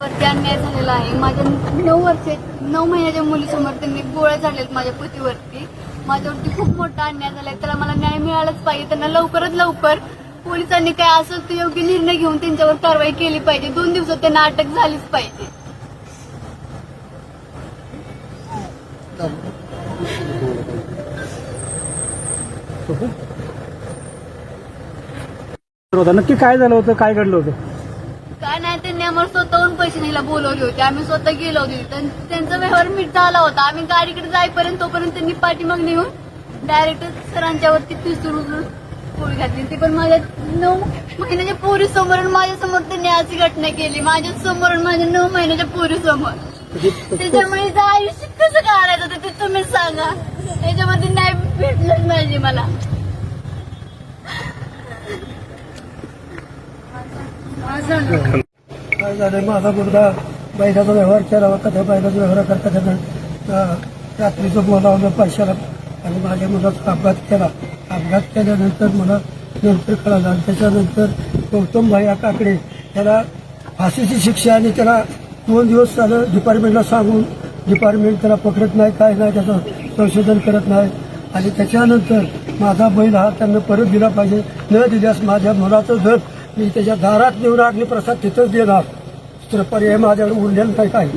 वरती अन्याय झालेला आहे. माझ्या नऊ वर्ष नऊ महिन्याच्या मुलीसमोर त्यांनी गोळ्या झालेत माझ्या पतीवरती. माझ्यावरती खूप मोठा अन्याय झालाय. त्याला मला न्याय मिळालाच पाहिजे. त्यांना लवकरात लवकर पोलिसांनी काय असं ते योग्य निर्णय घेऊन त्यांच्यावर कारवाई केली पाहिजे. दोन दिवसात त्यांना अटक झालीच पाहिजे. नक्की काय झालं होतं? काय घडलं होतं? काय नाही त्यांनी आम्हाला स्वतःहून पैसे न्यायला बोलवले होते. आम्ही स्वतः गेलो होते त्यां- त्यांचा व्यवहार मीठ झाला होता. आम्ही गाडीकडे जाईपर्यंत तोपर्यंत त्यांनी पाठीमाग नेऊन डायरेक्ट सरांच्यावरती पिस्तूल उचलून पोळी घातली. ती पण माझ्या नऊ महिन्याच्या पोरी समोर माझ्यासमोर त्यांनी अशी घटना केली. माझ्यासमोर आणि माझ्या नऊ महिन्याच्या पोरी समोर त्याच्यामुळे हिचं आयुष्य कसं काढायचं होतं ते तुम्हीच सांगा. त्याच्यामध्ये नाही भेटलंच पाहिजे मला. काय झालं माझा मुलगा बैलाचा व्यवहार केला होता त्या बैलाचा व्यवहार करता त्यानं रात्रीचं बोलावलं पैशाला आणि माझ्या मुलाचा अपघात केला. अपघात केल्यानंतर मला नंतर कळालं आणि त्याच्यानंतर गौतम भाई काकडे त्याला फाशीची शिक्षा आणि त्याला दोन दिवस झालं डिपार्टमेंटला सांगून डिपार्टमेंट त्याला पकडत नाही काय नाही त्याचं संशोधन करत नाही. आणि त्याच्यानंतर माझा बैल हा त्यांना परत दिला पाहिजे. न दिल्यास माझ्या मुलाचं जर मी त्याच्या दारात नेऊन अग्निप्रसाद तिथंच देणार तर पर्याय माझ्याकडे उरलेला नाही काही.